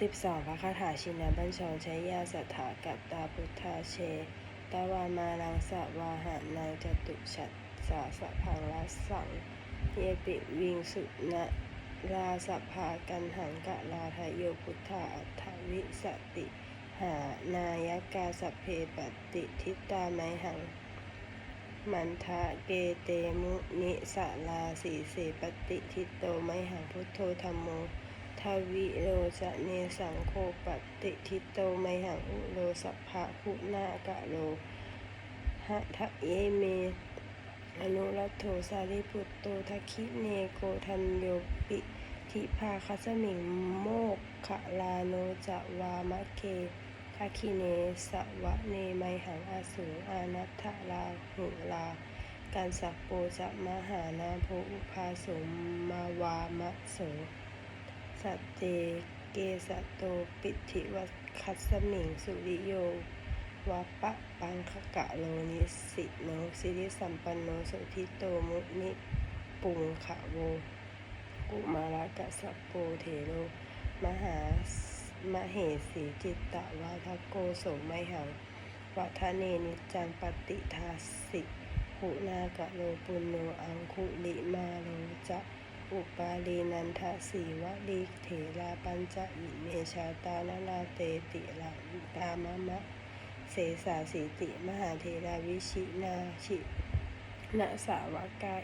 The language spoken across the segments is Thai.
สิบสองพระคาถาชินบัญชรใช้ยาสถากัตตาพุทธาเชตวามาลังสวาหานางจตุชัดสาสะพังรัสัง เยปิวิงสุนะราสภากันหังกะลาทโยพุทธาอัฏฐวิสติ หานายกาสเพปติทิตาไมหัง มันทะเกเตมุนิสลาสีเสปฏิทิโตไมหังพุทโธธรรมโม วิโรจะเนสังโฆปฏิทิโตไมหังอุโรสัพพะคุณากะโลหะทะเยเม อนุรัตโถสารีปุตโตทัคิเนโกทันโยปิทิภาคัสมิงโมกขลาโนจะวามะเคทัคคิเนสวะเนไมหังอาสูอานัตถลาหุลาการสักโปจะมหานาโพอุภาสมมาวามะโส สัจเจเกสโต ปิธิวัคัสมิง สุริโยวัปะปังคกะโลนิสิโนสิริสัมปันโนสุทิโตมุนิปุงขะโว กุมารกะสโปเทโรมหามเหสีจิตตวาทโกโสไมหังวัฒเนนิจังปฏิทาสิหุนากะโลปุณโนอังคุลิมาโลจะ อุปาลีนันทสีวลีเถราปัญจอิเมชาตานาลาเตติลาตามะมะ เสสาสีติมหาเทราวิชินาชินาสาวกา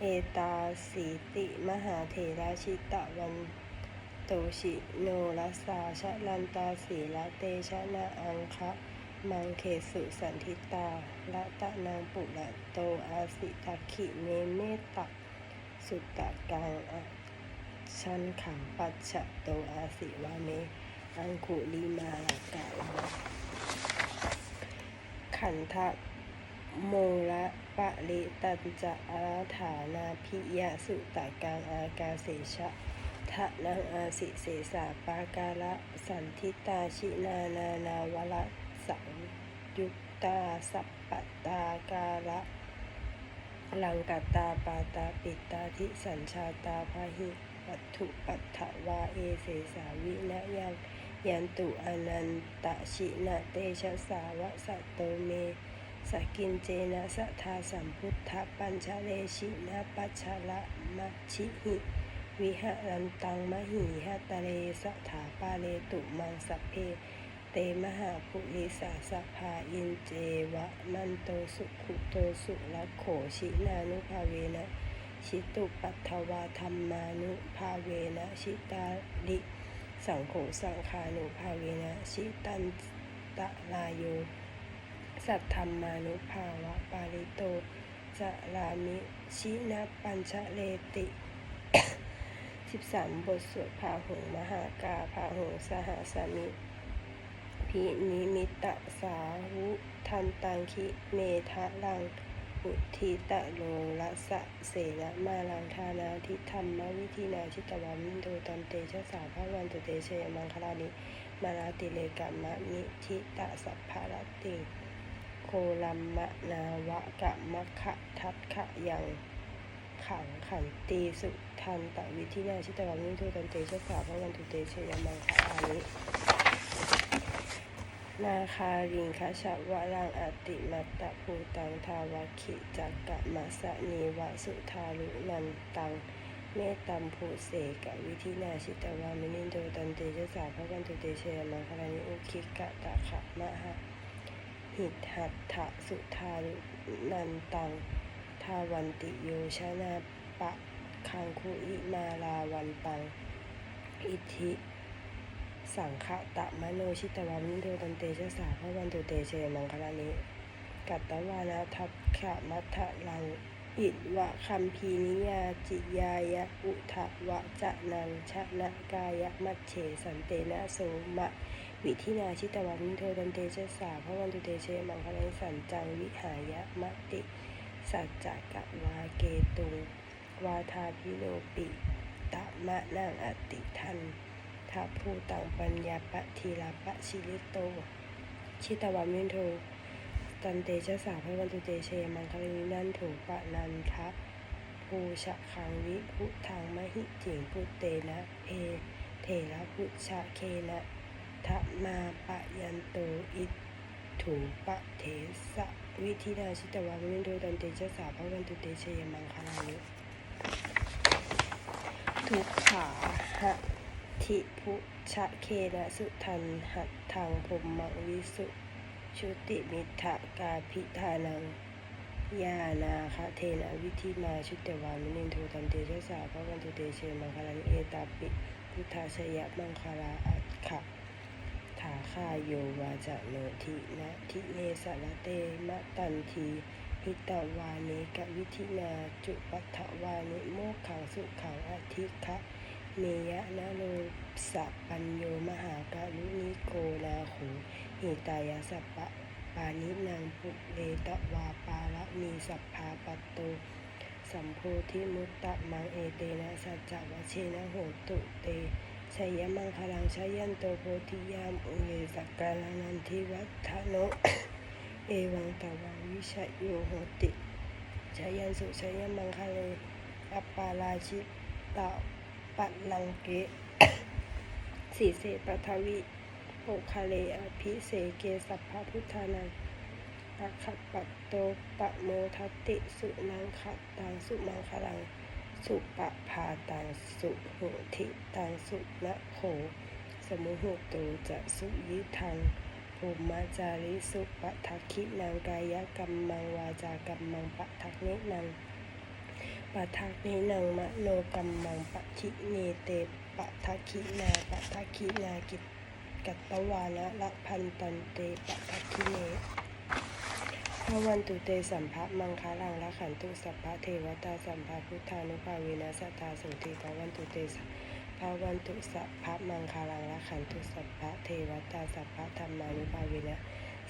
เอตาสีติมหาเทราชิตะวันโตชิโนรัสาชะลันตาสีละเตชะนาอังคะมังเคสุสันทิตาละตะนางปุระโตอาสิทักขิเมเมตตะ สุตตะกังอชันขังปัจฉะโตอาสิวาเม อังคุลิมาลกะโลขันธะโมละปะริตันจะอาราฐานาพิยะสุตากังอากาเสชะทะนังอาสิเสสาปาการะสันทิตาชินานานาวละสังยุตตาสัปปตาการะ ลังกัตตาปาตาปิตาทิสัญชาตาพาหิปัตถุปัฏฐวาเอเสสาวินะยังยันตุอนันตชินะเตชะสาวะสัตโตเมสกินเจนะสัทธาสัมพุทธปัญชเลชินะปัจฉละมัชิหิวิหารันตังมหิหะตะเลสถาปาเลตุมังสัพเพ เตมหาภูริสาสะพาอินเจวะมันโตสุขุโตสุรโขชินานุภาเวนะชิตุปัทวาธรรมานุภาเวนะชิตาลิสังโฆสังคานุภาเวนะชิตันตะลายโยสัทธรรมานุภาวะปาริโตจะรามิชินะปัญชะเลติสิบสามบทสวดพาหงมหากาพาหงสหสามิ พินิมิตะสาวุทันตังคิเมทะลัง อุทิตะโลละสะเสนะมาลังทานาทิธรรมวิธีนาชิตวามิโดตันเตชะสาภาวันตุเตเชยมังคลานิมาลาติเลกัมมะมิทิตะสัพพารติโคลัมมะนาวะกะมะขะทัตขะยังขังขันตีสุทันตะวิธีนาชิตวามิโดตันเตชะสาภาวันตุเตเชยมังคลานิ นาคาริงคชวะรังอติมัตตะภูตังทาวาคิจักกะมัสะนีวะสุทารุนันตัง เมตตัมภูเสกวิธินาชิตวามินินโดตันเตชะสาพระวันตุเตเชยมังคลานิอุคิกะตะขะมะหะหิตหัตถะสุทารุนันตัง ทาวันติโยชนาปะคังคุอิมาลาวันตัง อิทิ สังฆะตะมโนชิตวามิโดตันเตชะสาพระวันตุเตเชมังคลานิกัตตวานาทัพขะมัทะลังอิดวะคัมภีนิยาจิยายะอุทะวะจะนังชะนะกายะมัชเฉสันเตนะโสมะ วิธินาชิตวามิโดตันเตชะสาพระวันตุเตเชมังคลานิสันจังวิหายะมติสัจจกะวาเกตุงวาทาพิโลปิตะมะนางอติทัน ทัพภูตังปัญญาปะทีลาปะชิลิโต ชิตวามินโทตันเตชะสาพระวันตุเตเชมังคลินันถูปะนันทะภูชะคังวิพุทธังมหิจิงพุเตนะเอเทระพุชะเคนะทะมาปะยันโตอิถูปะเทสะวิธินาชิตวามินโดตันเตชะสาภวันตุเตชยมังคลานิทุกขาหะ ทิพุชะเคนะสุทันหัตถังพรหมวิสุ ชุติมิทะกาพิธานังยานาคะเทนะวิธิมาชุตเตวามินินโทตันเตชะสาพระวันตุเตเชมังคลานิเอตาปิพุทธาชยะมังคลาอัคขะถาคาโยวาจะโนทินะทิเนสระเตมะตันทีหิตวานิกวิธินาจุปัฏฐวานิโมขังสุขังอธิคะ เมยะนะโลสัปัญโยมหากาลุนิโกนาโหหิตายสัปปะปานินางปุเรตวาปาละมีสัพพาปตโตสัมโพธิมุตตะมังเอเตนะสัจจวเชนะโหตุเตชัยมังคลังชัยยันโตโพธิยามอุเยสักการานันทิวัฒโนเอวังตวังวิชโยโหติชัยยันสุชัยมังคเลอัปปาราชิตะ ปัลังเกสีเสปทวีโอคาเลอภิเสเกสัพพะพุทธานังอาคัปปัตโตปะโมทัติ สุนังขัดตังสุมังคลัง สุปะพาตังสุโหทิตังสุนะโข สมุหุโตจะสุยิทังภูมาจาริสุปะทักขินังกายกัมมังวาจากัมมังปะทักนินัง ปะทักนินังมะโนกัมมังปะคิเนเตปะทักขินาปะทักขินากิกัตตวานะละพันตันเตปะทักขิเนพระวันตุเตสัมภะมังคารังละขันตุสัพพะเทวตาสัมภะพุทธานุภาเวนะสัทธาสุติพระวันตุเตสัพระวันตุสัพพะมังคารังละขันตุสัพพะเทวตาสัพพะธรรมานุภาเวนะ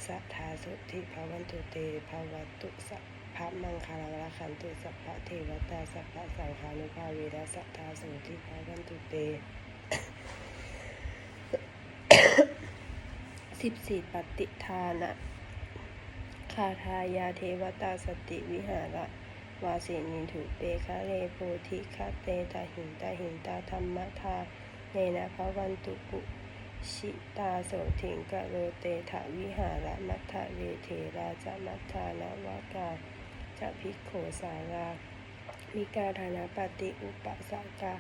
สัทธาสุติพระวันตุเตพระวันตุสัพ พระมังคารังละขันตุสัพพะเทวตาสัพพะสังฆานุภาเวนะสัทธาสุติพระวันตุเตสิบสี่ปฏิทานะคาทายาเทวตาสติวิหาระวาสินิถุเปคะเลโพธิคาเตตาหินตาหินตาธรรมทาเนนะภวันตุปุชิตาโสถิงกะโรเตถวิหาระมัทธเวเทราจะมัทธานวากา จะพิกโขสารามิกาธานาปฏิอุปสากา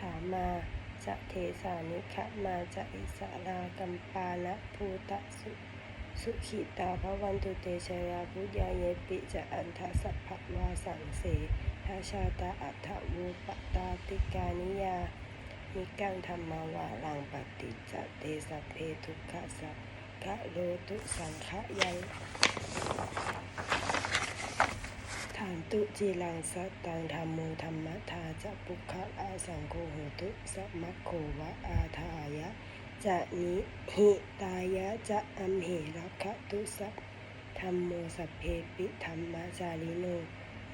ถามาจะเทสานิคะมาจะอิสารากัมปานะภูตะสุสุขิตาพระวันตุเตชยาพุทธาเยปิจะอันทสัพพะวาสังเสทาชาตาอัฏฐวูปตาติกานิยามิกังธรรมาวาลังปฏิจจเตสัพเพทุกขสัพพะโลตุสังขะยัง ฐานตุจีรังสัตตังธรรมโมธรรมทาจะปุคะอาสังโฆโหตุสมัคโควะอาทายะจะนิหิตายะจะอัมเหรักขตุสัพธรรมโมสัพเพปิธรรมจาริโน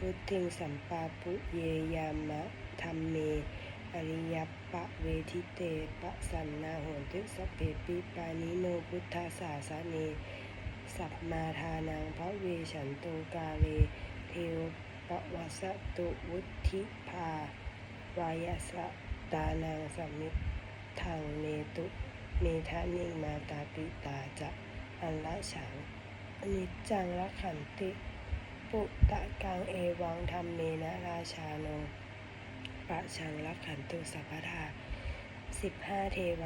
วุติงสัมปาปุเยยามะธรรมเม อริยปะเวทิเตปะสันนาโหตุสัพเพปิปานิโนพุทธาสาสเน สัพมาทานังพระเวฉันโตกาเล เทวปวัสตุวุธิภาวายสตานังสมิทังเนตุเมทานิมาตาปิตาจะอันละฉังอนิจจังละขันติ ปุตตะกังเอวังธรรมเมนะราชาโนปะชังละขันตุสัพพทาสิบห้าเทว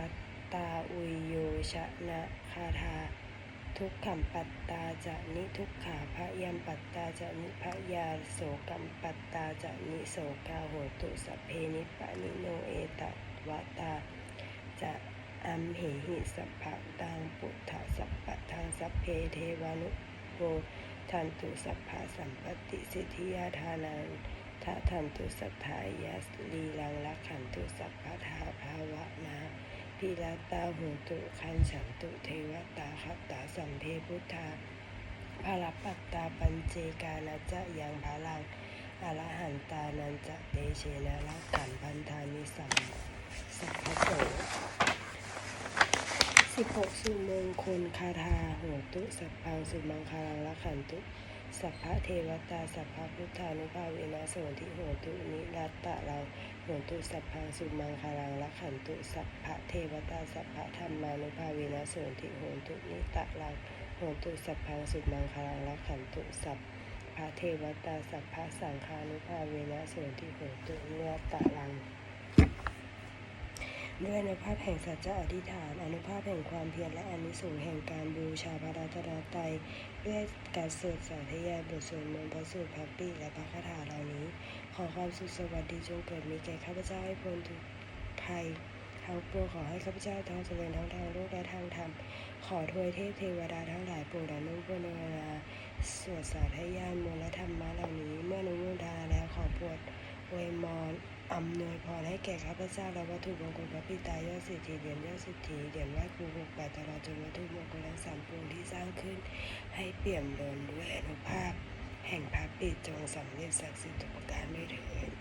ตาอุยโยชนะคาทา ทุกขัมปัตตาจะนิทุกขาพะยัมปัตตาจะนิพยาโสกัมปัตตาจะนิโสกาโหตุสเพนิปานิโนเอตวะตาจะอัมเหหิสัพพะตังปุถะสัพพะทางสัพเพเทวานุโวทันตุสัพพะสัมปติสิทธิยาทานังทะทันตุสัทธายาสลีลังละขันตุสัพพะทาภาวะนา พิลาตาหูตุคันฉันตุเทวตาคัตตาสัมเพพุทธาภาลปัตตาปัญเจกานะจะยังพาลังอรหันตานันจะเตเชนะรักขันพันธานิสัมสัพพโสสิบหกสุมงคลคาถาโหตุสัพพังสุมังคารังละขันตุ สัพพะเทวตา สัพพะพุทธานุภาเวนะโสติโหตุนิรัตตะลังโหตุสัพพังสุมังคารังละขันตุสัพพะเทวตาสัพพะธรรมานุภาเวนะโสติโหตุนิตะลังโหตุสัพพังสุมังคารังละขันตุสัพพะเทวตาสัพพะสังฆานุภาเวนะโสติโหตุนิรัตตะลัง ด้วยอนุภาพแห่งสัจจะอธิษฐาน อนุภาพแห่งความเพียรและอนิสงส์แห่งการบูชาพระรัตนตรัยด้วยการสวดสาธยายบทสวดมนต์พระสูตรพระปีและพระคาถาเหล่านี้ ขอความสุขสวัสดีจงเกิดมีแก่ข้าพเจ้าให้พ้นทุกภัยทั้งปวงขอให้ข้าพเจ้าทั้งเจริญทั้งทางโลกและทางธรรม ขอทวยเทพเทวดาทั้งหลายโปรดอนุโมทนาสวดสาธยายมนต์และธรรมะเหล่านี้เมื่อนุโม อำนวยพรให้แก่ข้าพเจ้าและวัตถุมงคลพระพิตายอดสิทธิเหรียญยอดสิทธิเหรียญไหว้ครูหกแปดตลอดจนวัตถุมงคลทั้งสามปวงที่สร้างขึ้น ให้เปี่ยมล้นด้วยอนุภาพ แห่งพระปิตจงสำเร็จศักดิ์สิทธิ์ทุกประการด้วยเถิด